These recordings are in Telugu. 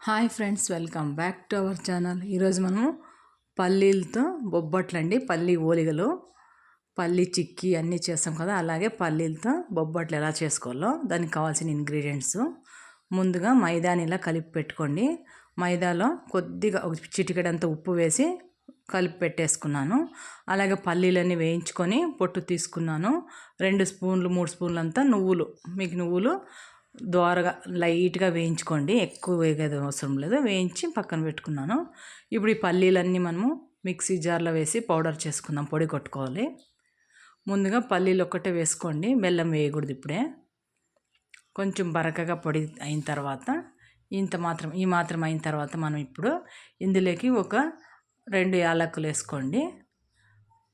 Hi friends welcome back to our channel. ఈరోజు మనం పల్లీలతో బొబ్బట్లు అండి పల్లీ ఓలిగలు పల్లీ చిక్కీ అన్నీ చేస్తాం కదా అలాగే పల్లీలతో బొబ్బట్లు ఎలా చేసుకోవాలో దానికి కావాల్సిన ఇంగ్రీడియంట్స్ ముందుగా మైదాని ఇలా కలిపి పెట్టుకోండి. మైదాలో కొద్దిగా ఒక చిటికెడంత ఉప్పు వేసి కలిపి పెట్టేసుకున్నాను. అలాగే పల్లీలన్నీ వేయించుకొని పొట్టు తీసుకున్నాను. రెండు స్పూన్లు మూడు స్పూన్లు అంతా నువ్వులు. మీకు నువ్వులు దోరగా లైట్గా వేయించుకోండి. ఎక్కువ వేగేది అవసరం లేదు. వేయించి పక్కన పెట్టుకున్నాను. ఇప్పుడు ఈ పల్లీలన్నీ మనము మిక్సీ జార్లో వేసి పౌడర్ చేసుకుందాం. పొడి కొట్టుకోవాలి. ముందుగా పల్లీలు ఒక్కటే వేసుకోండి. బెల్లం వేయకూడదు ఇప్పుడే. కొంచెం బరకగా పొడి అయిన తర్వాత ఇంత మాత్రం ఈ మాత్రం అయిన తర్వాత మనం ఇప్పుడు ఇందులోకి ఒక రెండు యాలకులు వేసుకోండి.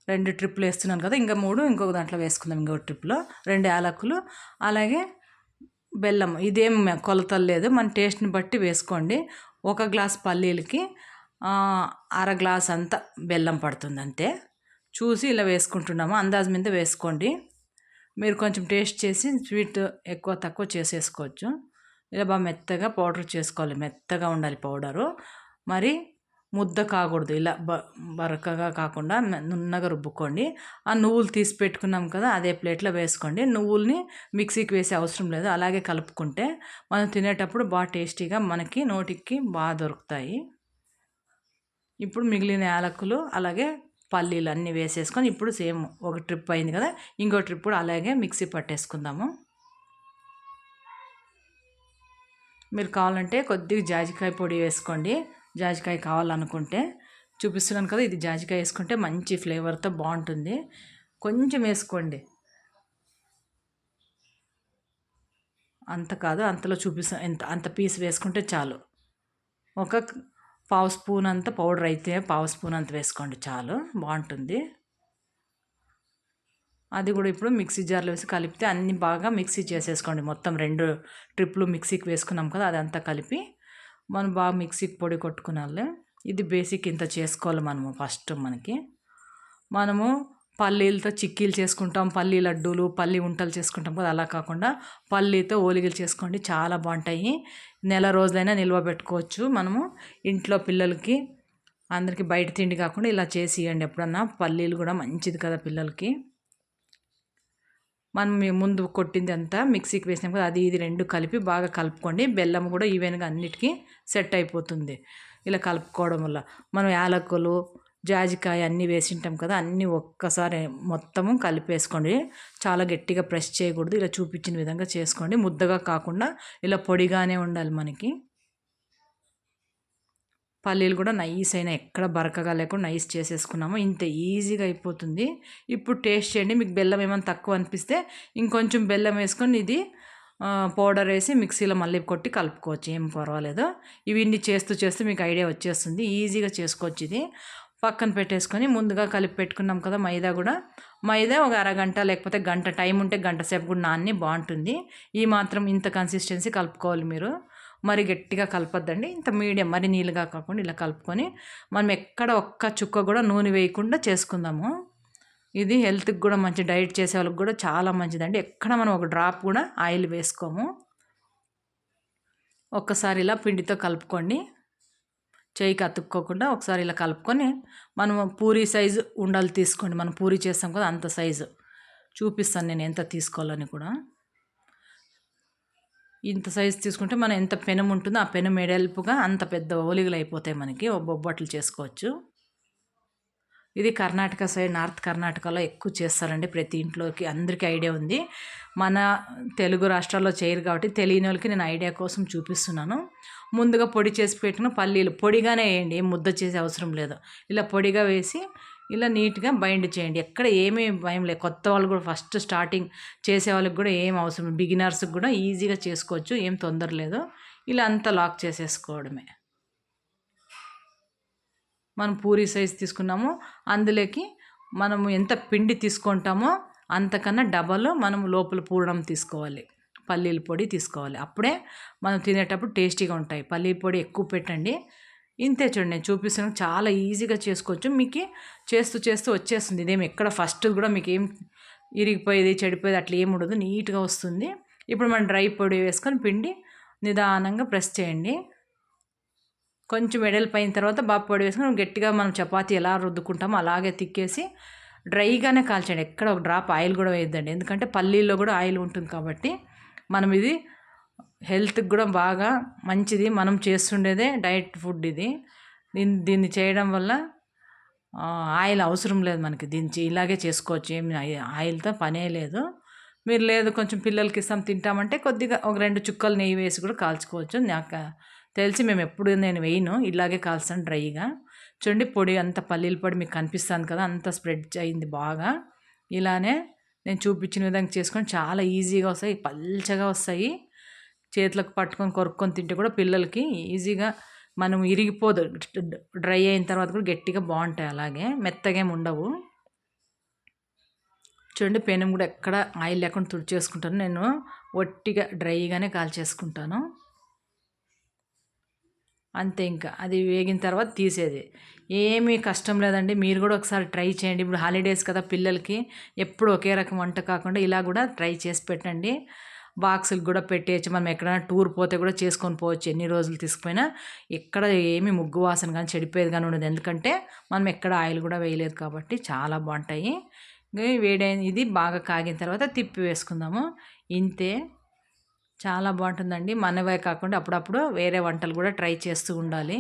రెండు ట్రిప్పులు వేస్తున్నాను కదా ఇంకా మూడు ఇంకొక దాంట్లో వేసుకుందాం ఇంకొక ట్రిప్లో. రెండు యాలకులు అలాగే బెల్లం ఇదేం కొలతలు లేదు. మన టేస్ట్ని బట్టి వేసుకోండి. ఒక గ్లాస్ పల్లీలకి అర గ్లాస్ అంత బెల్లం పడుతుంది అంతే. చూసి ఇలా వేసుకుంటున్నాము. అందాజు మీద వేసుకోండి. మీరు కొంచెం టేస్ట్ చేసి స్వీట్ ఎక్కువ తక్కువ చేసేసుకోవచ్చు. ఇలా బాగా మెత్తగా పౌడర్ చేసుకోవాలి. మెత్తగా ఉండాలి పౌడరు. మరి ముద్ద కాకూడదు. ఇలా బ బరకగా కాకుండా నున్నగా రుబ్బుకోండి. ఆ నువ్వులు తీసి పెట్టుకున్నాం కదా అదే ప్లేట్లో వేసుకోండి. నువ్వుల్ని మిక్సీకి వేసే అవసరం లేదు. అలాగే కలుపుకుంటే మనం తినేటప్పుడు బాగా టేస్టీగా మనకి నోటికి బాగా దొరుకుతాయి. ఇప్పుడు మిగిలిన యాలకులు అలాగే పల్లీలు అన్నీ వేసేసుకొని ఇప్పుడు సేమ్ ఒక ట్రిప్ అయింది కదా ఇంకో ట్రిప్ కూడా అలాగే మిక్సీ పట్టేసుకుందాము. మీరు కావాలంటే కొద్దిగా జాజికాయ పొడి వేసుకోండి. జాజికాయ కావాలనుకుంటే చూపిస్తున్నాను కదా ఇది జాజికాయ వేసుకుంటే మంచి ఫ్లేవర్తో బాగుంటుంది. కొంచెం వేసుకోండి. అంత కాదు అంతలో చూపిస్తా ఎంత అంత పీస్ వేసుకుంటే చాలు. ఒక పావు స్పూన్ అంత పౌడర్ అయితే పావు స్పూన్ అంత వేసుకోండి చాలు బాగుంటుంది. అది కూడా ఇప్పుడు మిక్సీ జార్లో వేసి కలిపితే అన్ని బాగా మిక్సీ చేసేసుకోండి. మొత్తం రెండు ట్రిప్లు మిక్సీకి వేసుకున్నాం కదా అదంతా కలిపి మనం బాగా మిక్సీకి పొడి కొట్టుకునాలి ఇది బేసిక్ ఇంత చేసుకోవాలి మనము ఫస్ట్ మనకి. మనము పల్లీలతో చిక్కీలు చేసుకుంటాం పల్లీ లడ్డూలు పల్లి ఉంటలు చేసుకుంటాం కదా అలా కాకుండా పల్లీతో ఓలిగలు చేసుకోండి చాలా బాగుంటాయి. నెల రోజులైనా నిల్వ పెట్టుకోవచ్చు మనము. ఇంట్లో పిల్లలకి అందరికీ బయట తిండి కాకుండా ఇలా చేసి ఇవ్వండి ఎప్పుడన్నా. పల్లీలు కూడా మంచిది కదా పిల్లలకి. మనం ముందు కొట్టింది అంతా మిక్సీకి వేసినాం కదా అది ఇది రెండు కలిపి బాగా కలుపుకోండి. బెల్లం కూడా ఈవెన్గా అన్నిటికీ సెట్ అయిపోతుంది. ఇలా కలుపుకోవడం వల్ల మనం యాలకులు జాజికాయ అన్నీ వేసింటాం కదా అన్నీ ఒక్కసారి మొత్తము కలిపేసుకోండి. చాలా గట్టిగా ప్రెస్ చేయకూడదు. ఇలా చూపించిన విధంగా చేసుకోండి. ముద్దగా కాకుండా ఇలా పొడిగానే ఉండాలి మనకి. పల్లీలు కూడా నైస్ అయినా ఎక్కడ బరకగా లేకుండా నైస్ చేసేసుకున్నాము. ఇంత ఈజీగా అయిపోతుంది. ఇప్పుడు టేస్ట్ చేయండి. మీకు బెల్లం ఏమైనా తక్కువ అనిపిస్తే ఇంకొంచెం బెల్లం వేసుకొని ఇది పౌడర్ వేసి మిక్సీలో మళ్ళీ కొట్టి కలుపుకోవచ్చు. ఏం పర్వాలేదు. ఇవి ఇన్ని చేస్తూ చేస్తూ మీకు ఐడియా వచ్చేస్తుంది. ఈజీగా చేసుకోవచ్చు ఇది. పక్కన పెట్టేసుకొని ముందుగా కలిపి పెట్టుకున్నాం కదా మైదా కూడా. మైదా ఒక అరగంట లేకపోతే గంట టైం ఉంటే గంట సేపు కూడా నాన్ని బాగుంటుంది. ఈ మాత్రం ఇంత కన్సిస్టెన్సీ కలుపుకోవాలి మీరు. మరి గట్టిగా కలపద్దండి. ఇంత మీడియం మరి నీళ్ళుగా కాకుండా ఇలా కలుపుకొని మనం ఎక్కడ ఒక్క చుక్క కూడా నూనె వేయకుండా చేసుకుందాము. ఇది హెల్త్కి కూడా మంచి డైట్ చేసే వాళ్ళకి కూడా చాలా మంచిదండి. ఎక్కడ మనం ఒక డ్రాప్ కూడా ఆయిల్ వేసుకోము. ఒక్కసారి ఇలా పిండితో కలుపుకోండి. చేయికి అతుక్కోకుండా ఒకసారి ఇలా కలుపుకొని మనం పూరి సైజు ఉండలు తీసుకోండి. మనం పూరి చేస్తాం కదా అంత సైజు. చూపిస్తాను నేను ఎంత తీసుకోవాలని కూడా. ఇంత సైజు తీసుకుంటే మనం ఎంత పెనం ఉంటుందో ఆ పెనం ఎడల్పుగా అంత పెద్ద ఓలిగలు అయిపోతాయి మనకి బొబ్బట్లు చేసుకోవచ్చు. ఇది కర్ణాటక సైడ్ నార్త్ కర్ణాటకలో ఎక్కువ చేస్తారండి ప్రతి ఇంట్లోకి. అందరికీ ఐడియా ఉంది. మన తెలుగు రాష్ట్రాల్లో చేయరు కాబట్టి తెలియని వాళ్ళకి నేను ఐడియా కోసం చూపిస్తున్నాను. ముందుగా పొడి చేసి పెట్టిన పల్లీలు పొడిగానే వేయండి. ఏం ముద్ద చేసే అవసరం లేదు. ఇలా పొడిగా వేసి ఇలా నీట్గా బైండ్ చేయండి. ఎక్కడ ఏమీ భయం లేదు. కొత్త వాళ్ళు కూడా ఫస్ట్ స్టార్టింగ్ చేసే వాళ్ళకి కూడా ఏం అవసరం బిగినర్స్కి కూడా ఈజీగా చేసుకోవచ్చు. ఏం తొందర లేదు. ఇలా అంతా లాక్ చేసేసుకోవడమే. మనం పూరి సైజ్ తీసుకున్నాము. అందులోకి మనము ఎంత పిండి తీసుకుంటామో అంతకన్నా డబల్ మనం లోపల పూర్ణం తీసుకోవాలి. పల్లీల పొడి తీసుకోవాలి. అప్పుడే మనం తినేటప్పుడు టేస్టీగా ఉంటాయి. పల్లీల పొడి ఎక్కువ పెట్టండి. ఇంతే చూడండి నేను చూపిస్తాను చాలా ఈజీగా చేసుకోవచ్చు. మీకు చేస్తూ చేస్తూ వచ్చేస్తుంది. ఇదేమి ఎక్కడ ఫస్ట్ కూడా మీకు ఏం ఇరిగిపోయేది చెడిపోయేది అట్లా ఏమి ఉండదు. నీట్గా వస్తుంది. ఇప్పుడు మనం డ్రై పొడి వేసుకొని పిండి నిదానంగా ప్రెస్ చేయండి. కొంచెం వెడల్పు తర్వాత బాగా పొడి వేసుకొని గట్టిగా మనం చపాతి ఎలా రుద్దుకుంటామో అలాగే తిక్కేసి డ్రైగానే కాల్చండి. ఎక్కడ ఒక డ్రాప్ ఆయిల్ కూడా వేయద్దండి. ఎందుకంటే పల్లీల్లో కూడా ఆయిల్ ఉంటుంది కాబట్టి మనం ఇది హెల్త్కి కూడా బాగా మంచిది. మనం చేస్తుండేదే డైట్ ఫుడ్ ఇది. దీన్ని దీన్ని చేయడం వల్ల ఆయిల్ అవసరం లేదు మనకి. దీన్ని ఇలాగే చేసుకోవచ్చు. ఏమి ఆయిల్తో పనే లేదు. మీరు లేదు కొంచెం పిల్లలకి ఇస్తాం తింటామంటే కొద్దిగా ఒక రెండు చుక్కలు నెయ్యి వేసి కూడా కాల్చుకోవచ్చు. నాకు తెలిసి మేము ఎప్పుడు నేను వేయను. ఇలాగే కాల్స్తాను డ్రైగా. చూడండి పొడి అంత పల్లీల పొడి మీకు కనిపిస్తుంది కదా అంత స్ప్రెడ్ అయింది బాగా. ఇలానే నేను చూపించిన విధంగా చేసుకొని చాలా ఈజీగా వస్తాయి పల్చగా వస్తాయి. చేతులకు పట్టుకొని కొరుక్కొని తింటే కూడా పిల్లలకి ఈజీగా మనం ఇరిగిపోదు. డ్రై అయిన తర్వాత కూడా గట్టిగా బాగుంటాయి అలాగే. మెత్తగా ఏమి ఉండవు. చూడండి పెనం కూడా ఎక్కడ ఆయిల్ లేకుండా తుడిచేసుకుంటాను. నేను ఒట్టిగా డ్రైగానే కాల్చేసుకుంటాను. అంతే ఇంకా. అది వేగిన తర్వాత తీసేది. ఏమీ కష్టం లేదండి. మీరు కూడా ఒకసారి ట్రై చేయండి. ఇప్పుడు హాలిడేస్ కదా పిల్లలకి. ఎప్పుడు ఒకే రకం వంట కాకుండా ఇలా కూడా ట్రై చేసి పెట్టండి. బాక్సులు కూడా పెట్టేయచ్చు. మనం ఎక్కడైనా టూర్ పోతే కూడా చేసుకొని పోవచ్చు. ఎన్ని రోజులు తీసుకుపోయినా ఎక్కడ ఏమి ముగ్గు వాసన కానీ చెడిపోయేది కానీ ఉండదు. ఎందుకంటే మనం ఎక్కడ ఆయిల్ కూడా వేయలేదు కాబట్టి చాలా బాగుంటాయి. వేడైన ఇది బాగా కాగిన తర్వాత తిప్పి వేసుకుందాము. ఇంతే. చాలా బాగుంటుందండి. మనవే కాకుండా అప్పుడప్పుడు వేరే వంటలు కూడా ట్రై చేస్తూ ఉండాలి.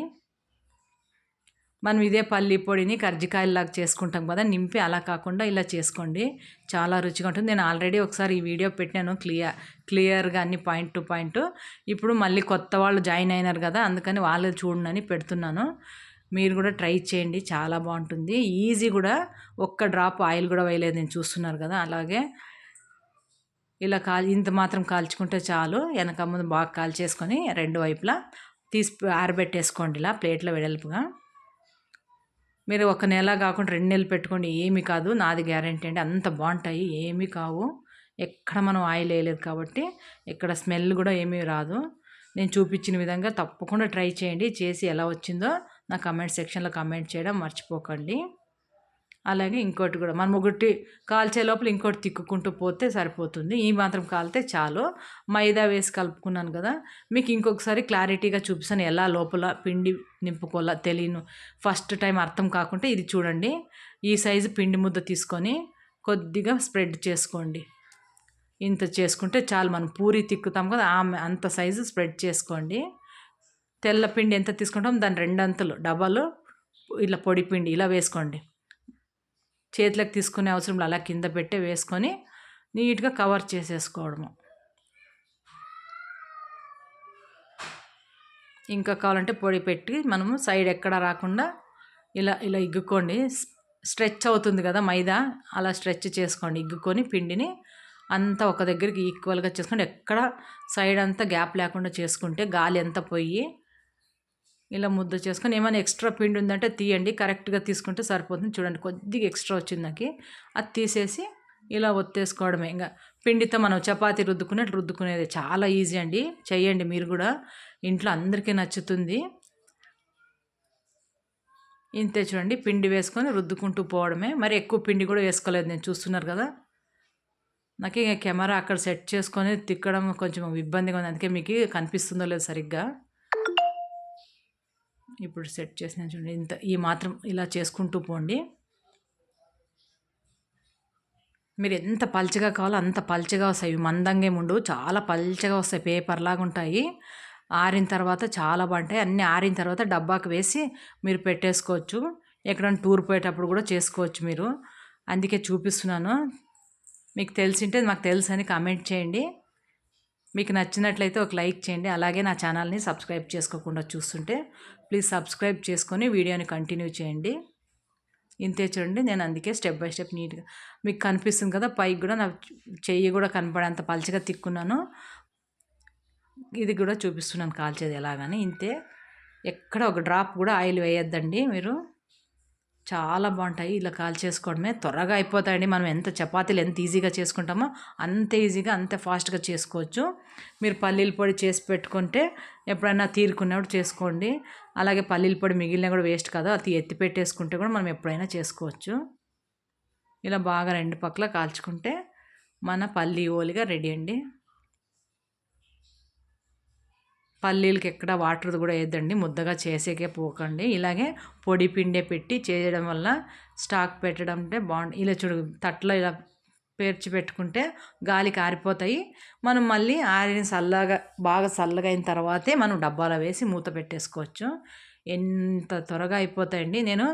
మనం ఇదే పల్లి పొడిని కర్జికాయలాగా చేసుకుంటాం కదా నింపి అలా కాకుండా ఇలా చేసుకోండి. చాలా రుచిగా ఉంటుంది. నేను ఆల్రెడీ ఒకసారి ఈ వీడియో పెట్టాను క్లియర్ క్లియర్గా అన్ని పాయింట్ టు పాయింట్. ఇప్పుడు మళ్ళీ కొత్త వాళ్ళు జాయిన్ అయినారు కదా అందుకని వాళ్ళు చూడండి పెడుతున్నాను. మీరు కూడా ట్రై చేయండి. చాలా బాగుంటుంది. ఈజీ కూడా ఒక్క డ్రాప్ ఆయిల్ కూడా వేయలేదు నేను చూస్తున్నారు కదా అలాగే ఇలా కాల్ ఇంత మాత్రం కాల్చుకుంటే చాలు. వెనక ముందు బాగా కాల్చేసుకొని రెండు వైపులా తీసి ఆరబెట్టేసుకోండి ఇలా ప్లేట్లో వెడల్పుగా. మీరు ఒక నెల కాకుండా రెండు నెలలు పెట్టుకోండి ఏమి కాదు. నాది గ్యారంటీ అండి. అంత బాగుంటాయి ఏమీ కావు. ఎక్కడ మనం ఆయిల్ వేయలేదు కాబట్టి ఇక్కడ స్మెల్ కూడా ఏమీ రాదు. నేను చూపించిన విధంగా తప్పకుండా ట్రై చేయండి. చేసి ఎలా వచ్చిందో నా కమెంట్ సెక్షన్లో కమెంట్ చేయడం మర్చిపోకండి. అలాగే ఇంకోటి కూడా. మనం ఒకటి కాల్చే లోపల ఇంకోటి తిక్కుకుంటూ పోతే సరిపోతుంది. ఈ మాత్రం కాలితే చాలు. మైదా వేసి కలుపుకున్నాను కదా. మీకు ఇంకొకసారి క్లారిటీగా చూపిస్తాను ఎలా లోపల పిండి నింపుకోవాలా తెలియను. ఫస్ట్ టైం అర్థం కాకుంటే ఇది చూడండి. ఈ సైజు పిండి ముద్ద తీసుకొని కొద్దిగా స్ప్రెడ్ చేసుకోండి. ఇంత చేసుకుంటే చాలు. మనం పూరి తిక్కుతాం కదా. ఆమె అంత సైజు స్ప్రెడ్ చేసుకోండి. తెల్ల పిండి ఎంత తీసుకుంటాం దాని రెండంతలు. డబల్. ఇలా పొడి పిండి ఇలా వేసుకోండి. చేతులకు తీసుకునే అవసరం అలా కింద పెట్టే వేసుకొని నీట్గా కవర్ చేసేసుకోవడము. ఇంకా కావాలంటే పొడి పెట్టి మనము సైడ్ ఎక్కడ రాకుండా ఇలా ఇలా ఇగ్గుకోండి. స్ట్రెచ్ అవుతుంది కదా మైదా అలా స్ట్రెచ్ చేసుకోండి. ఇగ్గుకొని పిండిని అంతా ఒక దగ్గరికి ఈక్వల్గా చేసుకోండి ఎక్కడ సైడ్ అంతా గ్యాప్ లేకుండా చేసుకుంటే గాలి ఎంత పోయి ఇలా ముద్ద చేసుకొని ఏమైనా ఎక్స్ట్రా పిండి ఉందంటే తీయండి కరెక్ట్గా తీసుకుంటే సరిపోతుంది. చూడండి కొద్దిగా ఎక్స్ట్రా వచ్చింది నాకు. అది తీసేసి ఇలా ఒత్తేసుకోవడమే. ఇంకా పిండితో మనం చపాతి రుద్దుకునేట్టు రుద్దుకునేది చాలా ఈజీ అండి. చేయండి మీరు కూడా. ఇంట్లో అందరికీ నచ్చుతుంది. ఇంతే చూడండి పిండి వేసుకొని రుద్దుకుంటూ పోవడమే. మరి ఎక్కువ పిండి కూడా వేసుకోలేదు నేను చూస్తున్నారు కదా. నాకు ఇక కెమెరా అక్కడ సెట్ చేసుకొని తిక్కడం కొంచెం ఇబ్బందిగా ఉంది. అందుకే మీకు కనిపిస్తుందో లేదు సరిగ్గా. ఇప్పుడు సెట్ చేసిన చూడండి. ఇంత ఈ మాత్రం ఇలా చేసుకుంటూ పోండి. మీరు ఎంత పల్చగా కావాలో అంత పల్చగా వస్తాయి. మందంగా ఉండవు. చాలా పల్చగా వస్తాయి. పేపర్లాగా ఉంటాయి. ఆరిన తర్వాత చాలా బాగుంటాయి. అన్నీ ఆరిన తర్వాత డబ్బాకి వేసి మీరు పెట్టేసుకోవచ్చు. ఎక్కడైనా టూర్ పోయేటప్పుడు కూడా చేసుకోవచ్చు మీరు. అందుకే చూపిస్తున్నాను. మీకు తెలిసింటే మాకు తెలుసు అని కామెంట్ చేయండి. మీకు నచ్చినట్లయితే ఒక లైక్ చేయండి. అలాగే నా ఛానల్ని సబ్స్క్రైబ్ చేసుకోకుండా చూస్తుంటే ప్లీజ్ సబ్స్క్రైబ్ చేసుకొని వీడియోని కంటిన్యూ చేయండి. ఇంతే చూడండి నేను అందుకే స్టెప్ బై స్టెప్ నీట్గా మీకు కనిపిస్తుంది కదా పైకి కూడా నా చెయ్యి కూడా కనపడేంత పలచగా తిక్కున్నాను. ఇది కూడా చూపిస్తున్నాను కాల్చేది ఎలాగని. ఇంతే ఎక్కడ ఒక డ్రాప్ కూడా ఆయిల్ వేయొద్దండి మీరు. చాలా బాగుంటాయి. ఇలా కాల్ చేసుకోవడమే త్వరగా అయిపోతాయండి. మనం ఎంత చపాతీలు ఎంత ఈజీగా చేసుకుంటామో అంత ఈజీగా అంత ఫాస్ట్గా చేసుకోవచ్చు. మీరు పల్లీల పొడి చేసి పెట్టుకుంటే ఎప్పుడైనా తీరుకున్నప్పుడు చేసుకోండి. అలాగే పల్లీల పొడి మిగిలిన కూడా వేస్ట్ కదా. అది ఎత్తి పెట్టేసుకుంటే కూడా మనం ఎప్పుడైనా చేసుకోవచ్చు. ఇలా బాగా రెండు పక్కల కాల్చుకుంటే మన పల్లి ఓలిగా రెడీ అండి. పల్లీలకి ఎక్కడ వాటర్ కూడా వేయద్దండి ముద్దగా చేసేకే పోకండి. ఇలాగే పొడి పిండే పెట్టి చేయడం వల్ల స్టాక్ పెట్టడం అంటే బాగుంది ఇలా చూడు తట్లో ఇలా పేర్చి పెట్టుకుంటే గాలికి ఆరిపోతాయి మనం మళ్ళీ ఆరిన చల్లగా బాగా చల్లగా అయిన తర్వాతే మనం డబ్బాలో వేసి మూత పెట్టేసుకోవచ్చు. ఎంత త్వరగా అయిపోతాయండి. నేను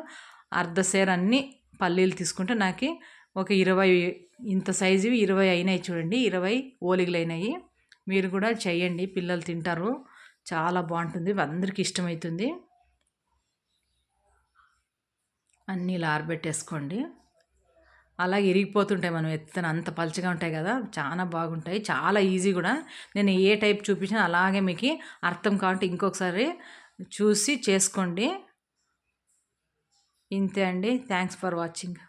అర్ధ సేర్ అన్ని పల్లీలు తీసుకుంటే నాకు ఒక ఇరవై ఇంత సైజువి ఇరవై అయినాయి చూడండి. ఇరవై ఓలిగలు అయినాయి మీరు కూడా చేయండి పిల్లలు తింటారు. చాలా బాగుంటుంది. అందరికీ ఇష్టమవుతుంది అన్నీ ఇలా ఆరబెట్టేసుకోండి. అలా ఇరిగిపోతుంటాయి మనం ఎత్తున అంత పలుచగా ఉంటాయి కదా చాలా బాగుంటాయి. చాలా ఈజీ కూడా. నేను ఏ టైప్ చూపించినా అలాగే మీకు అర్థం కావాలంటే ఇంకొకసారి చూసి చేసుకోండి. ఇంతే అండి. Thanks for watching.